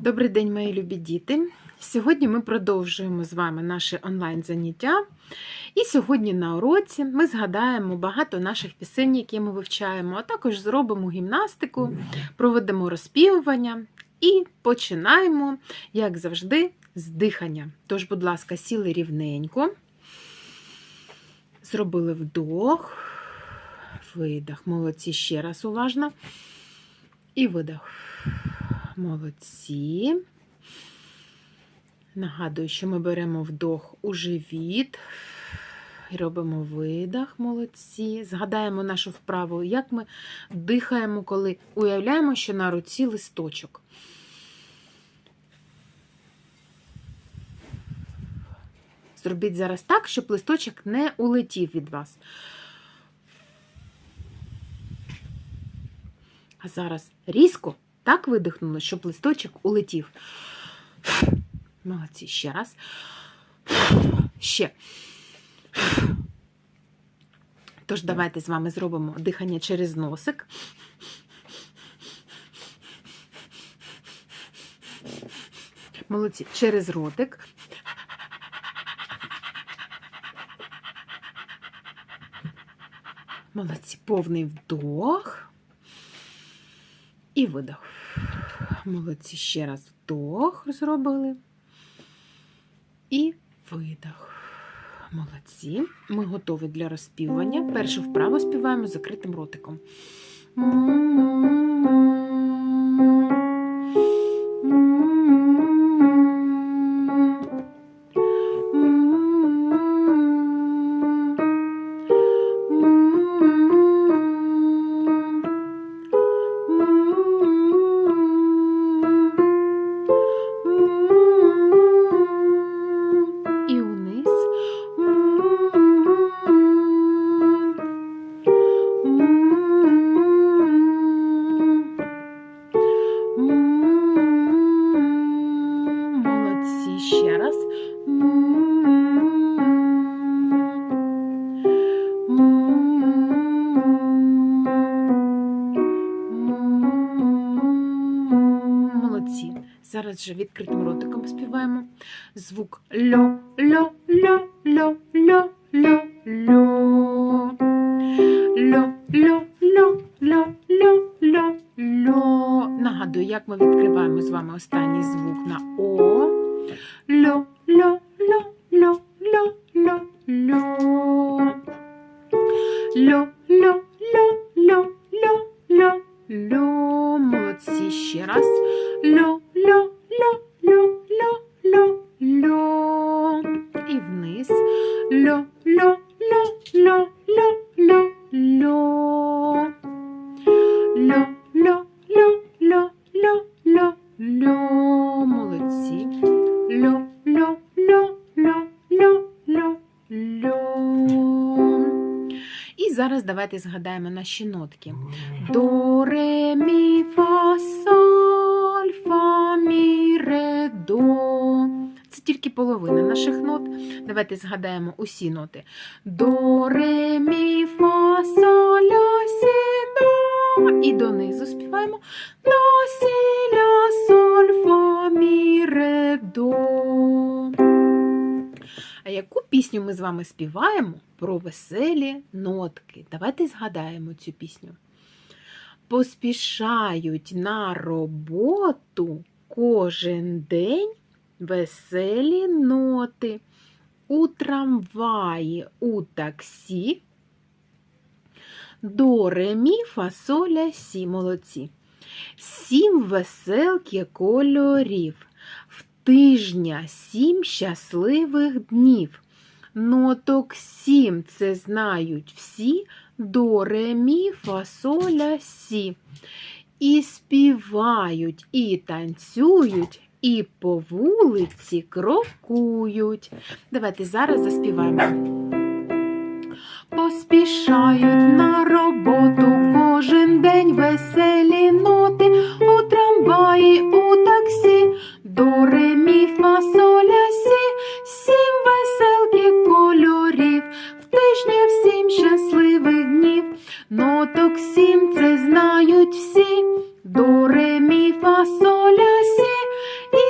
Добрий день, мої любі діти! Сьогодні ми продовжуємо з вами наше онлайн-заняття. І сьогодні на уроці ми згадаємо багато наших пісень, які ми вивчаємо, а також зробимо гімнастику, проведемо розпівування і починаємо, як завжди, з дихання. Тож, будь ласка, сіли рівненько, зробили вдох, видих. Молодці ще раз уважно. І видих. Молодці. Нагадую, що ми беремо вдох у живіт. І робимо видих, молодці. Згадаємо нашу вправу, як ми дихаємо, коли уявляємо, що на руці листочок. Зробіть зараз так, щоб листочок не улетів від вас. А зараз різко так видихнули, щоб листочок улетів. Молодці, ще раз. Ще. Тож, давайте з вами зробимо дихання через носик. Молодці, через ротик. Молодці, повний вдох і видох. Молодці, ще раз вдох зробили. І видох. Молодці. Ми готові для розпівання. Першу вправу співаємо з закритим ротиком. Зараз же відкритим ротиком співаємо. Звук льо, льо, льо, льо, льо, льо, льо. Льо, льо, льо, льо, льо, льо, льо. Нагадую, як ми відкриваємо з вами останній звук на О. Льо, льо, давайте згадаємо наші нотки. До, ре, мі, фа, соль, фа, мі, ре, до. Це тільки половина наших нот. Давайте згадаємо усі ноти. До, ре, мі, фа, соль, ля, сі, до. І донизу співаємо. До, сі, яку пісню ми з вами співаємо про веселі нотки? Давайте згадаємо цю пісню. Поспішають на роботу кожен день веселі ноти. У трамваї, у таксі. До ре, мі, фа, соль, ля, сі. Молодці. Сім веселки кольорів. Тижня сім щасливих днів. Ноток сім це знають всі. До, ре, мі, фа, соль, ля, сі. І співають, і танцюють, і по вулиці крокують. Давайте зараз заспіваємо. Поспішають на роботу кожен день веселі ноти у трамваї, у до ремі, фа, соля, сі, сім веселких кольорів, в тижні всім щасливих днів, ноток сім це знають всі, До ремі, фа, соля, сі, і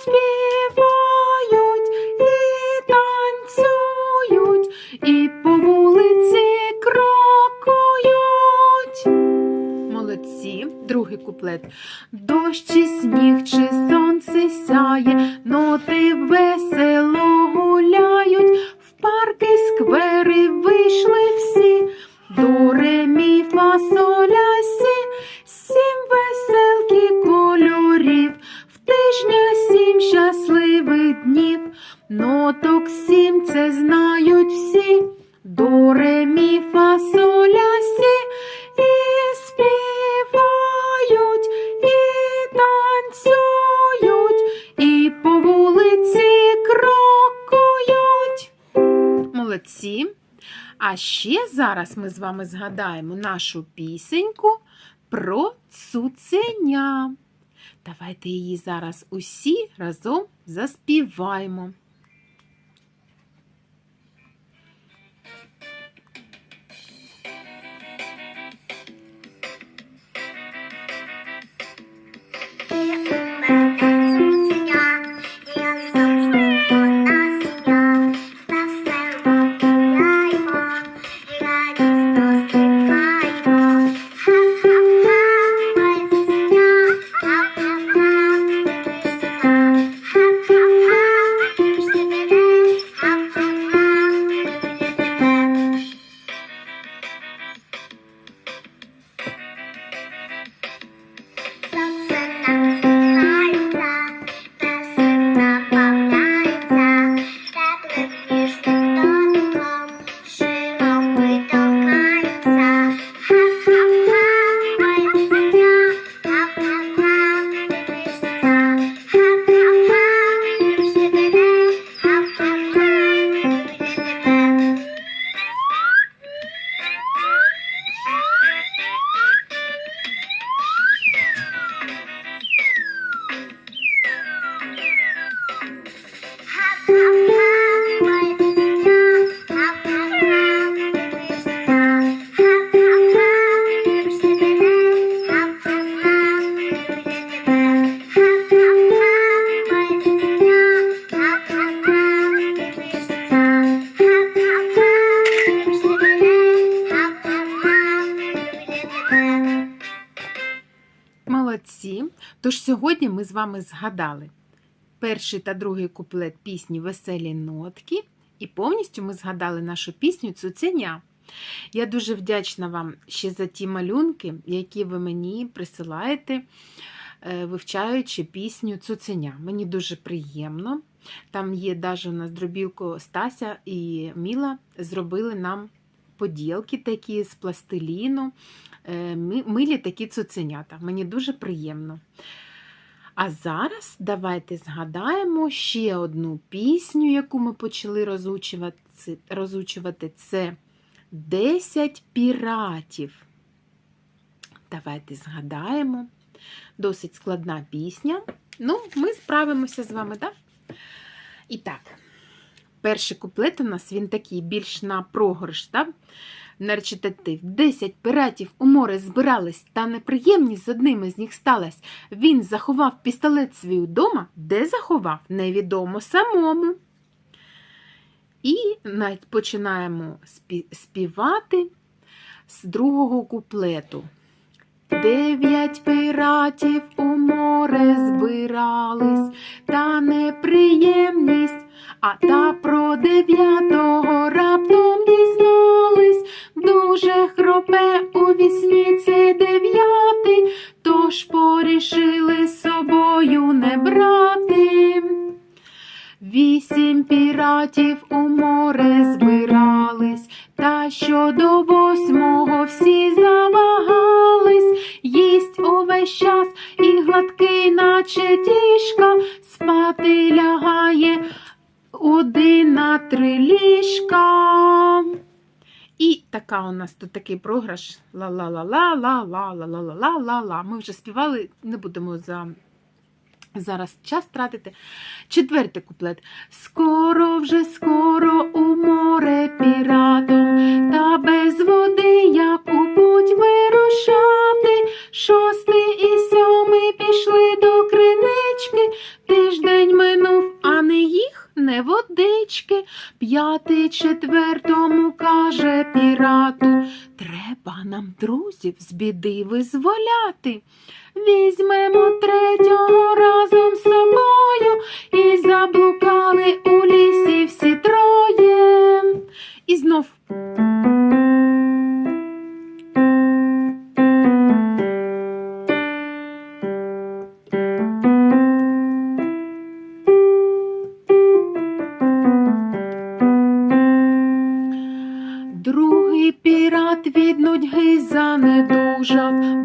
співають, і танцюють, і по вулиці крокують. Молодці, другий куплет, дощ, чи сніг. чи тижня сім щасливих днів, ноток сім це знають всі, до мі, фа, соль, сі, і співають, і танцюють, і по вулиці крокують. Молодці. А ще зараз ми з вами згадаємо нашу пісеньку про цуценя. Давайте її зараз усі разом заспіваємо. Молодці. Тож сьогодні ми з вами згадали перший та другий куплет пісні Веселі нотки, і повністю ми згадали нашу пісню Цуценя. Я дуже вдячна вам ще за ті малюнки, які ви мені присилаєте, е, вивчаючи пісню Цуценя. Мені дуже приємно. Там є навіть у нас дробілко Стася і Міла зробили нам поділки такі з пластиліну, милі такі цуценята. Мені дуже приємно. А зараз давайте згадаємо ще одну пісню, яку ми почали розучувати. розучувати. Це 10 піратів. Давайте згадаємо. Досить складна пісня. Ну, ми справимося з вами, так? І так, перший куплет у нас він такий більш на прогорш, так? На речитатив. Десять піратів у море збирались, та неприємність з одним із них сталась. Він заховав пістолет свій удома, де заховав, невідомо самому. І навіть починаємо співати з другого куплету. Дев'ять піратів у море збирались, та неприємність, а та про дев'ятого раптом дізнались. Дуже хропе у вісні цей дев'ятий, тож порішили з собою не брати. Вісім піратів у море збирались, та щодо восьмого всі завагались, їсть увесь час і гладкий, наче тішка, спати лягає один на три ліжка. І така у нас тут такий програш. Ла-ла-ла-ла-ла-ла-ла-ла-ла-ла-ла. Ми вже співали, не будемо за зараз час тратити. Четвертий куплет. Скоро вже скоро у море піратом, та без води як у друзів з біди визволяти. Візьмемо третього разом з собою і заблукали у лісі всі троє. І знов. Другий пірат від нудьги за jump。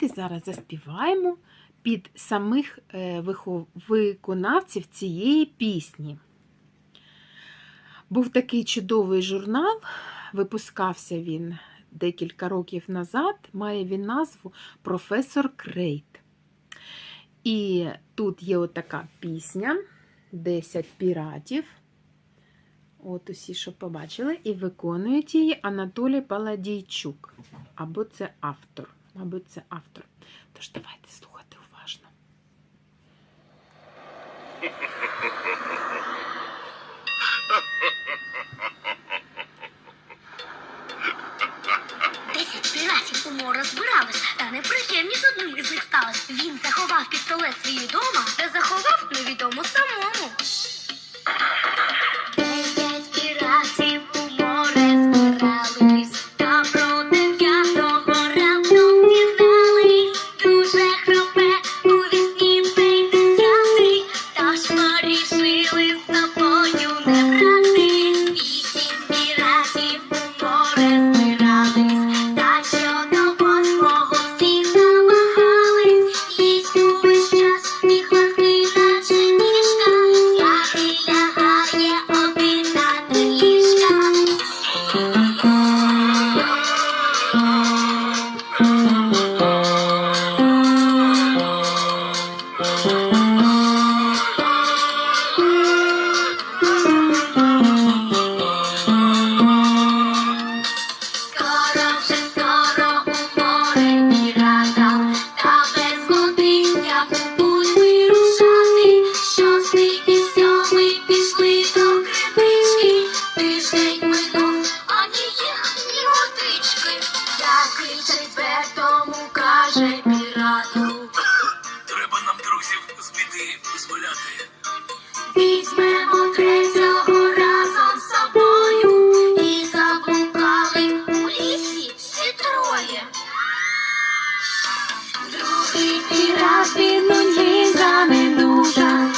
Давайте зараз заспіваємо під самих е, виконавців цієї пісні. Був такий чудовий журнал, випускався він декілька років назад, має він назву Професор Крейт. І тут є отака пісня: 10 піратів. От усі, що побачили, і виконують її Анатолій Паладійчук. Або це автор мабуть, це автор. Тож давайте слухати уважно. і раз під нудьги заминута.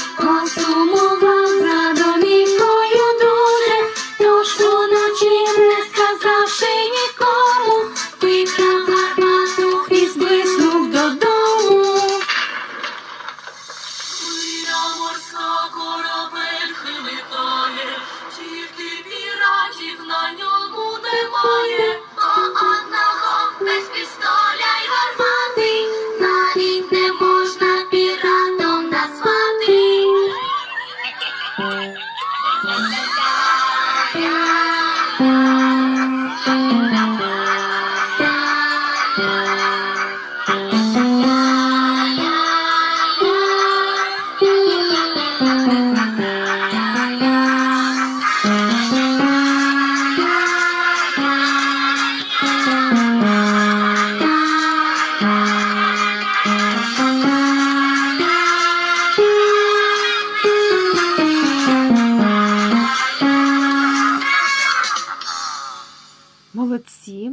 Оці,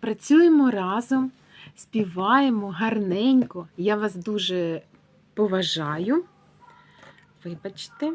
працюємо разом, співаємо гарненько. Я вас дуже поважаю. Вибачте.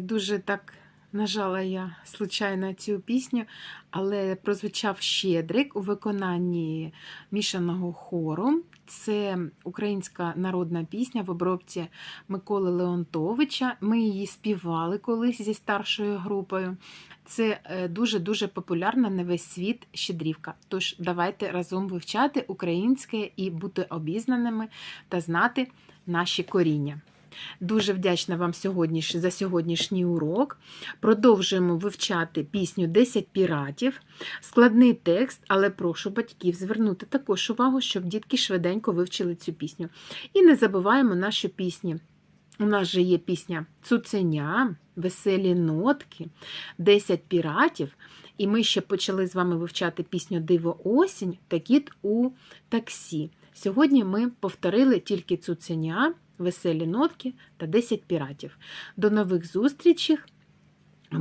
Дуже так нажала я случайно цю пісню, але прозвучав Щедрик у виконанні мішаного хору. Це українська народна пісня в обробці Миколи Леонтовича. Ми її співали колись зі старшою групою. Це е, дуже-дуже популярна на весь світ щедрівка. Тож давайте разом вивчати українське і бути обізнаними та знати наші коріння. Дуже вдячна вам сьогодніш... за сьогоднішній урок. Продовжуємо вивчати пісню «10 піратів. Складний текст, але прошу батьків звернути також увагу, щоб дітки швиденько вивчили цю пісню. І не забуваємо наші пісні. У нас же є пісня Цуценя, Веселі нотки, 10 піратів. І ми ще почали з вами вивчати пісню Диво осінь та кіт у таксі. Сьогодні ми повторили тільки цуценя, веселі нотки та 10 піратів. До нових зустрічей!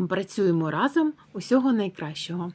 Працюємо разом. Усього найкращого!